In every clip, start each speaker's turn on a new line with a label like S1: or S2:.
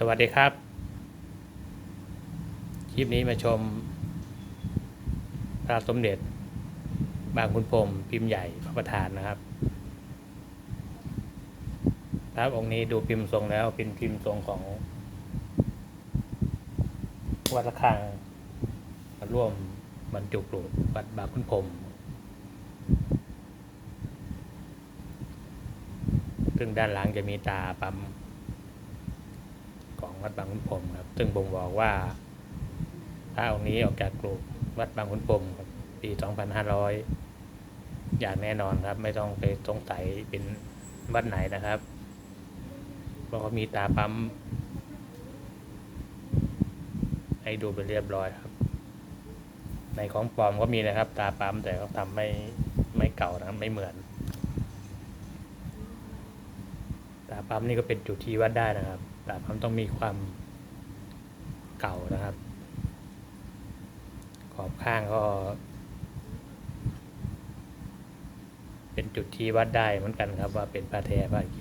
S1: สวัสดีครับ คลิปนี้มาชม พระสมเด็จ บางคุณพรมพิมพ์ใหญ่พระประธานนะครับ พระองค์นี้ดูพิมพ์ทรงแล้วเป็นพิมพ์ทรงของวัดระฆังมาร่วมบรรจุกรุวัดบางคุณพรมซึ่งด้านหลังจะมีตาปั๊ม วัดบางขุนพรมครับ ซึ่งบ่งบอกว่าพระองค์นี้ออกจากกลุ่มวัดบางขุนพรมปี 2500 อย่างแน่นอนครับ ไม่ต้องไปสงสัยเป็นวัดไหนนะครับเพราะเขามีตาปั๊มให้ดูไปเรียบร้อยครับ ในของปลอมก็มีนะครับ ตาปั๊มแต่เขาทำไม่ไม่เก่านะครับไม่เหมือนตาปั๊มนี่ก็เป็นจุดที่วัดได้นะครับ ตาปั๊มต้องมีความเก่านะครับ ขอบข้างก็ เป็นจุดที่วัดได้เหมือนกันครับ ว่าเป็นพระแท้พระเค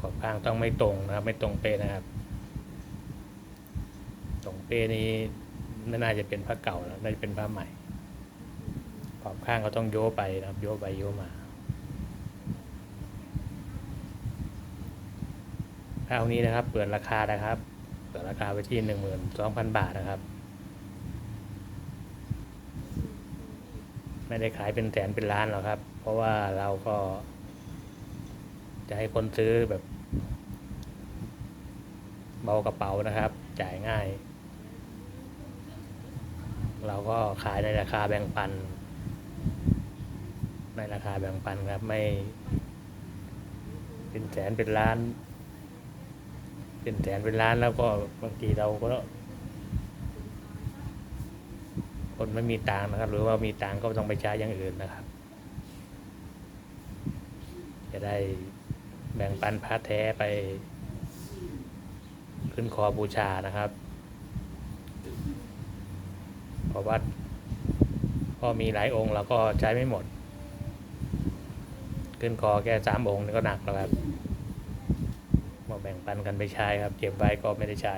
S1: ขอบข้างต้องไม่ตรงนะครับ ไม่ตรงเป๊ะนะครับ ตรงเป๊ะนี้ไม่น่าจะเป็นพระเก่าแล้วน่าจะเป็นพระใหม่ ขอบข้างก็ต้องโยไปนะครับ โยไปโยมา พระองค์นี้นะครับ เปิดราคานะครับ เปิดราคาไว้ที่หนึ่งหมื่นสองพันบาทนะครับ ไม่ได้ขายเป็นแสนเป็นล้านหรอกครับ เพราะว่าเราก็ จะให้คนซื้อแบบ เบากระเป๋านะครับ จ่ายง่าย เราก็ขายในราคาแบ่งปัน ในราคาแบ่งปันครับไม่เป็นแสนเป็นล้าน เป็นแสนเป็นล้านแล้วก็บางทีเราก็คนไม่มีตังนะครับ หรือว่ามีตังก็ต้องไปใช้อย่างอื่นนะครับ จะได้แบ่งปันพระแท้ไป ขึ้นคอบูชานะครับเพราะว่าก็มีหลายองค์เราก็ใช้ไม่หมด ขึ้นคอแค่สามองค์นี่ก็หนักแล้วครับ บ่งปันกันไปใช้ครับ เก็บไว้ก็ไม่ได้ใช้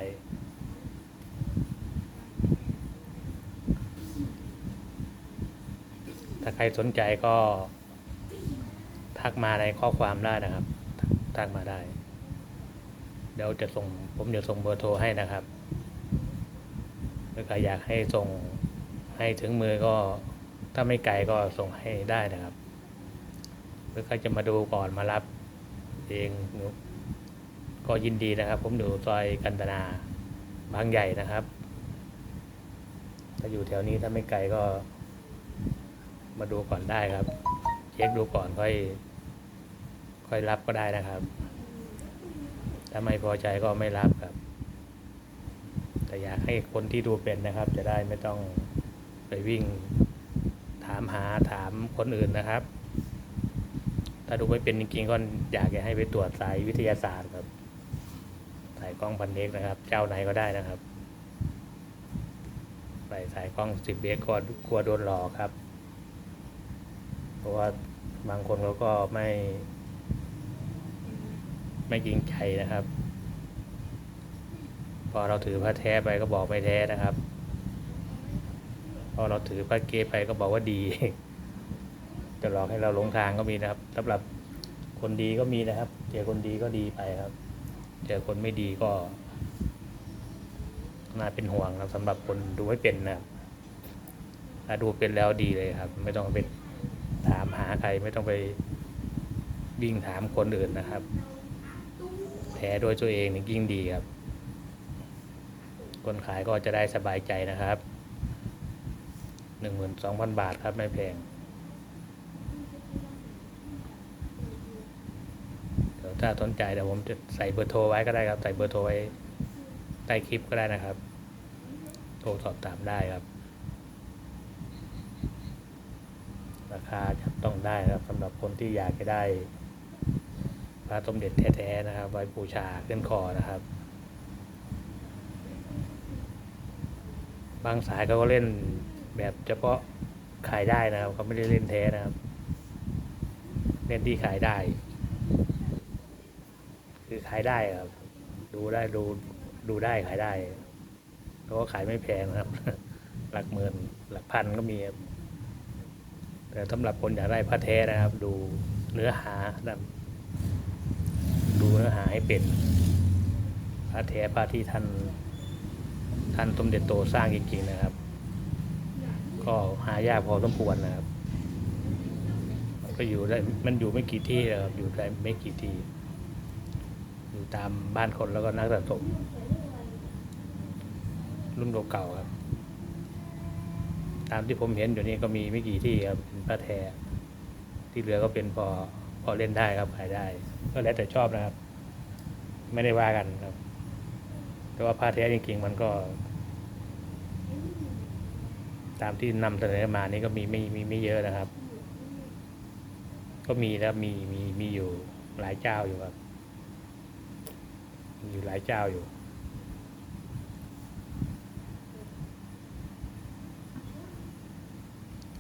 S1: ถ้าใครสนใจก็ ทักมาในข้อความได้นะครับ ทักมาได้ เดี๋ยวจะส่งผมจะส่งเบอร์โทรให้นะครับถ้าใครอยากให้ส่งให้ถึงมือก็ถ้าไม่ไกลก็ส่งให้ได้นะครับหรือใครจะมาดูก่อนมารับเอง ก็ยินดีนะครับ ผมอยู่ซอยกันตนาบางใหญ่นะครับ ถ้าอยู่แถวนี้ถ้าไม่ไกลก็ มาดูก่อนได้ครับ เช็คดูก่อนค่อย ค่อยรับก็ได้นะครับ ถ้าไม่พอใจก็ไม่รับครับ แต่อยากให้คนที่ดูเป็นนะครับ จะได้ไม่ต้องไปวิ่ง ถามหาถามคนอื่นนะครับ ถ้าดูไม่เป็นจริงๆก็อยากจะให้ไปตรวจสายวิทยาศาสตร์ายกล้องพันเอกนะครับ เจ้าไหนก็ได้นะครับไปสายกล้องสิบเอกก็กลัวโดนหลอกครับ เพราะว่าบางคนเขาก็ไม่ ไม่จริงใจนะครับ พอเราถือพระแท้ไปก็บอกไม่แท้นะครับ พอเราถือพระเกไปก็บอกว่าดี จะหลอกให้เราหลงทางก็มีนะครับสำหรับคนดีก็มีนะครับเจอคนดีก็ดีไปครับ เจอคนไม่ดีก็น่าเป็นห่วงครับสำหรับคนดูไม่เป็นนะครับถ้าดูเป็นแล้วดีเลยครับ ไม่ต้องไปถามหาใครไม่ต้องไปวิ่งถามคนอื่นนะครับ แท้โดวยตัวเองนี่ยิ่งดีครับ คนขายก็จะได้สบายใจนะครับหนึ่งหมื่นสองพันบาทครับไม่แพง เดี๋ยว ถ้าสนใจเดี๋ยวผมจะใส่เบอร์โทรไว้ก็ได้ครับ ใส่เบอร์โทรไว้ใต้คลิปก็ได้นะครับ โทรสอบถามได้ครับ ราคาจับต้องได้ครับสำหรับคนที่อยากจะได้พระสมเด็จแท้ๆนะครับ ไว้บูชาขึ้นคอนะครับ บางสายเขาก็เล่นแบบเฉพาะขายได้นะครับเขาไม่ได้เล่นแท้นะครับ เล่นที่ขายได้ ขายได้ครับ ดูได้ดูดูได้ขายได้แล้วก็ขายไม่แพงนะครับ หลักหมื่นหลักพันก็มีครับแต่สำหรับคนอยากได้ผ้าแท้นะครับ ดูเนื้อหานะครับดูเนื้อหาให้เป็นผ้าแท้ผ้าที่ท่านท่านสมเด็จโตสร้างจริงๆนะครับ ก็หายากพอสมควรนะครับ มันก็อยู่ได้มันอยู่ไม่กี่ที่นะครับอยู่ได้ไม่กี่ที่ อยู่ตามบ้านคนแล้วก็นักสะสมรุ่นเก่าๆครับ ตามที่ผมเห็นอยู่นี่ก็มีไม่กี่ที่ครับเป็นผ้าแท้ที่เหลือก็เป็นพอพอเล่นได้ครับขายได้ ก็แล้วแต่ชอบนะครับ ไม่ได้ว่ากันครับ แต่ว่าผ้าแท้จริงๆมันก็ ตามที่นำเสนอมานี่ก็มีไม่มีไม่เยอะนะครับ ก็มีแล้วมีมีมีอยู่หลายเจ้าอยู่ครับ อยู่หลายเจ้าอยู่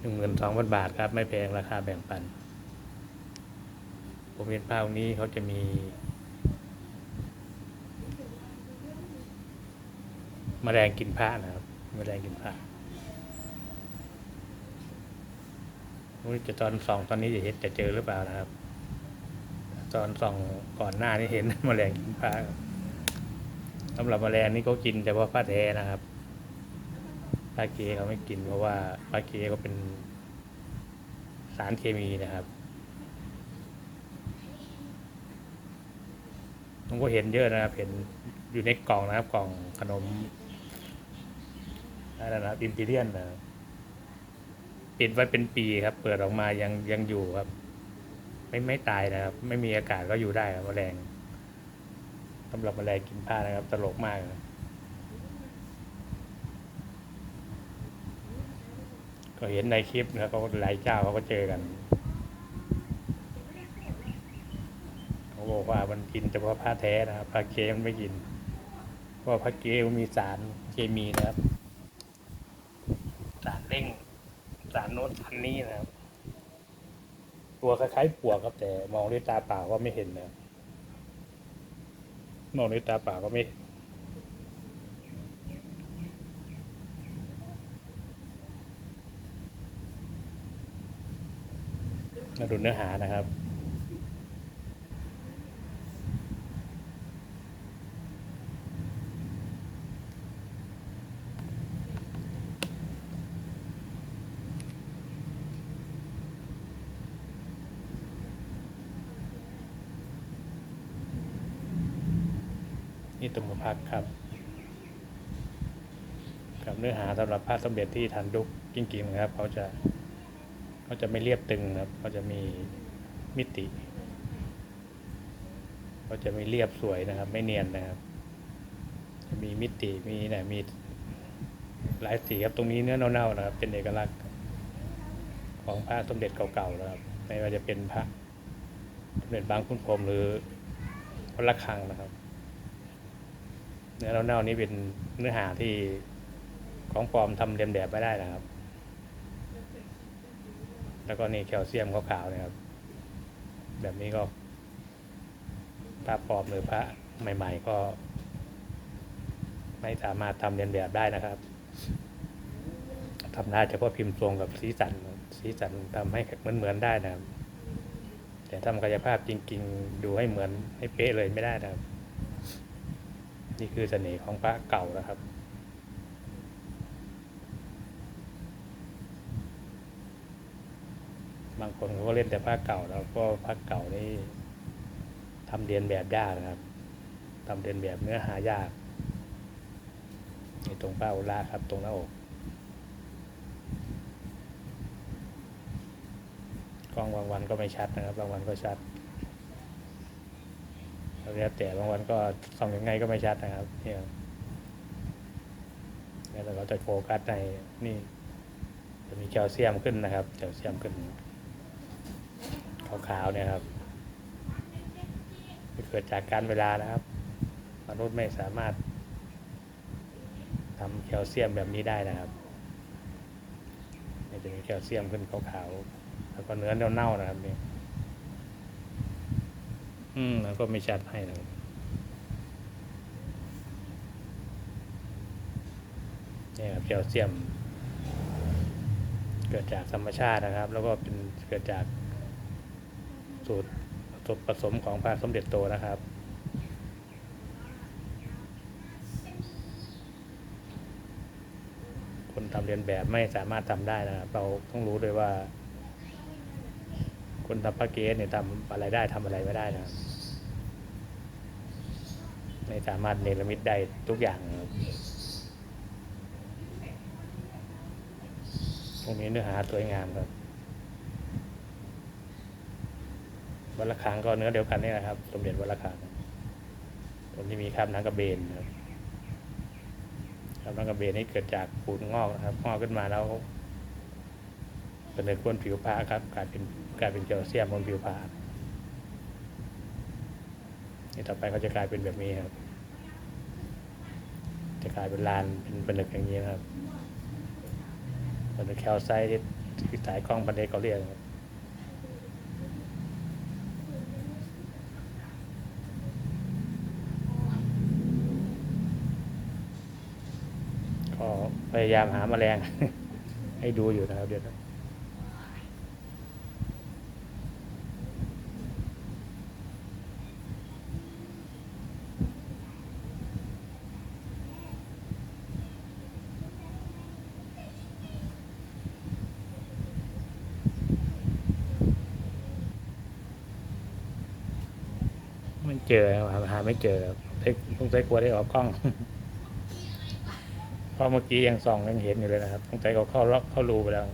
S1: หนึ่งหมื่นสองพันบาทครับ ไม่แพงราคาแบ่งปัน ผมเห็นภาพนี้เขาจะมีแมลงกินผ้านะครับแมลงกินผ้าไม่รู้จะตอนสองตอนนี้จะเห็นจะเจอหรือเปล่านะครับ ตอนสองก่อนหน้านี่เห็นแมลงกินผ้าครับ สำหรับแมลงนี่เขากินเฉพาผ้าแท้นะครับผ้าเกเขาไม่กินเพราะว่าผ้าเกก็เป็นสารเคมีนะครับผมก็เห็นเยอะนะครับ เห็นอยู่ในกล่องนะครับ กล่องขนมอะไรนะครับอิมพีเรียนนะปิดไว้เป็นปีครับ เปิดออกมายังยังอยู่ครับ ไม่ไม่ตายนะครับ ไม่มีอากาศก็อยู่ได้ครับแมลง สำหรับแมลงกินผ้านะครับ ตลกมากนะก็เห็นในคลิปนะครับก็หลายเจ้าเขาก็เจอกันเขาบอกว่ามันกินเฉพาะผ้าแท้นะครับผ้าเกมันไม่กินเพราะว่าผ้าเกมันมีสารเคมีนะครับ สารเร่ง สารโน้นสารนี้นะครับ ตัวคล้ายๆปวกครับแต่มองด้วยตาเปล่าก็ไม่เห็นนะครับ มองด้วยตาเปล่าก็ไม่มาดูเนื้อหานะครับ นี่ตุมพักครับ กับเนื้อหาสำหรับพระสมเด็จที่ทันดุกจริงๆนะครับเขาจะเขาจะไม่เรียบตึงครับเขาจะมีมิติเขาจะไม่เรียบสวยนะครับ ไม่เนียนนะครับจะมีมิติมีเนี่ยมีหลายสีครับตรงนี้เนื้อเน่าๆนะครับ เป็นเอกลักษณ์ของพระสมเด็จเก่าๆนะครับ ไม่ว่าจะเป็นพระสมเด็จบางขุนพรมหรือพระระฆังนะครับ เนื้อเน่าๆนี้เป็นเนื้อหาที่ของปลอมทำเลียนแบบไม่ได้นะครับ แล้วก็นี่แคลเซียมขาวๆนะครับ แบบนี้ก็พระปลอมหรือพระใหม่ ๆ ก็ ไม่สามารถทำเลียนแบบได้นะครับทำได้เฉพาะพิมพ์ทรงกับสีสันสีสันทำให้เหมือนๆได้นะครับ แต่ทำกายภาพจริง ๆ ดูให้เหมือนให้เป๊ะเลยไม่ได้นะครับ นี่คือเสน่ห์ของพระเก่านะครับ บางคนเขาก็เล่นแต่ผ้าเก่า แล้วก็ผ้าเก่านี่ทำเรียนแบบยากนะครับทำเรียนแบบเนื้อหายากนี่ตรงป้าอุราครับ ตรงหน้าอกกล้องบางวันก็ไม่ชัดนะครับบางวันก็ชัด แล้วแต่บางวันก็ส่องยังไงก็ไม่ชัดนะครับเนี่ยแล้วเราจะโฟกัสในนี่จะมีแคลเซียมขึ้นนะครับแคลเซียมขึ้นขาวๆเนี่ยครับเกิดจากการเวลานะครับ มนุษย์ไม่สามารถทำแคลเซียมแบบนี้ได้นะครับจะมีแคลเซียมขึ้นขาวๆแล้วก็เนื้อเน่าๆนะครับนี่ อืมแล้วก็ไม่ชัดให้นะนี่ครับแคลเซียม เกิดจากธรรมชาตินะครับ แล้วก็เป็นเกิดจากสูตรสูตรผสมของพระสมเด็จโตนะครับคนทำเรียนแบบไม่สามารถทำได้นะครับ เราต้องรู้ด้วยว่า คนทำพระเกศเนี่ยทำอะไรได้ทำอะไรไม่ได้นะครับไม่สามารถเนรมิตได้ทุกอย่างตรงนี้เนื้อหาสวยงามครับวัลคังก็เนื้อเดียวกันนี่แหละครับ สมเด็จวัลคังตัวนี้มีคราบน้ำกระเบนครับคราบน้ำกระเบนนี่เกิดจากปูนงอกนะครับงอกขึ้นมาแล้วเป็นในบนผิวผ้าครับกลายเป็น กลายเป็นแคลเซียมบนผิวผ้านี่ต่อไปก็จะกลายเป็นแบบนี้ครับ จะกลายเป็นลานเป็นเป็นเหล็กอย่างนี้นะครับเป็นแคลไซต์ที่ที่สายกล้องบันไดเขาเรียกครับก็พยายามหาแมลงให้ดูอยู่นะครับเดี๋ยวนะไม่ เจอครับหาไม่เจอครับเอ้ยต้องใช้กลัวได้ออกกล้องเพราะเมื่อกี้ยังส่องยังเห็นอยู่เลยนะครับต้องใช้เขาเข้าล็อกเข้ารูไปแล้ว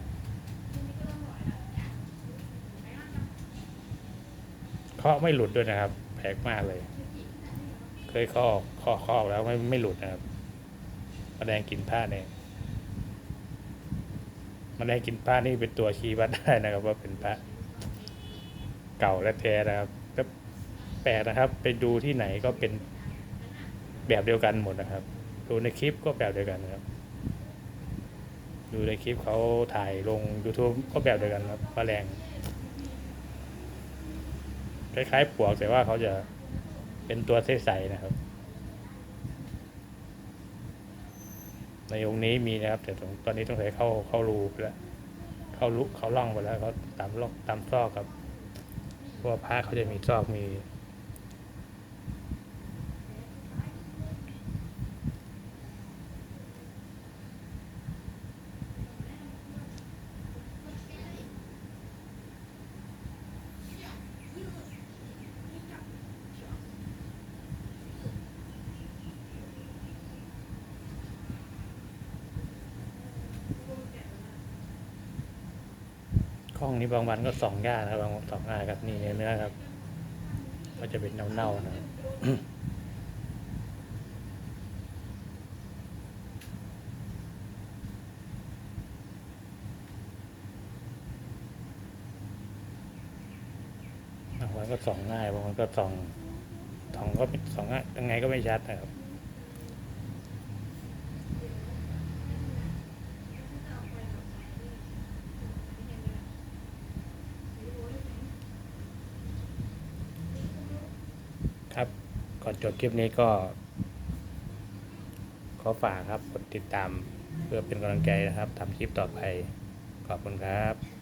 S1: เคาะไม่หลุดด้วยนะครับแปลกมากเลย เคยเคาะเคาะเคาะแล้วไม่ไม่หลุดนะครับมาแมลงกินผ้าเนี่ยมาแมลงกินผ้านี่เป็นตัวชี้วัดได้นะครับ ว่าเป็นพระเก่าและแท้นะครับ แปลกนะครับ ไปดูที่ไหนก็เป็นแบบเดียวกันหมดนะครับ ดูในคลิปก็แบบเดียวกันนะครับ ดูในคลิปเขาถ่ายลง YouTube ก็แบบเดียวกันครับแมลงคล้ายๆปวกแต่ว่าเขาจะเป็นตัวใสๆนะครับ ในองค์นี้มีนะครับ แต่ตอนนี้ต้องใส่เข้าเข้ารูไปแล้วเข้าลุเขาล่องไปแล้วเขาตามล่องตามซอกครับเพราะว่าพระเขาจะมีซอกมี ข้องนี้บางวันก็สองหญ้านะครับบางวันสองหญ้าครับนี่เนื้อครับ ก็จะเป็นเน่าๆนะครับบางวันก็ส่องง่ายบางวันก็ส่องสองก็ส่องง่ายยังไงก็ไม่ชัดนะครับ ครับ ก่อนจบคลิปนี้ก็ ขอฝากครับกดติดตามเพื่อเป็นกำลังใจนะครับทำคลิปต่อไป ขอบคุณครับ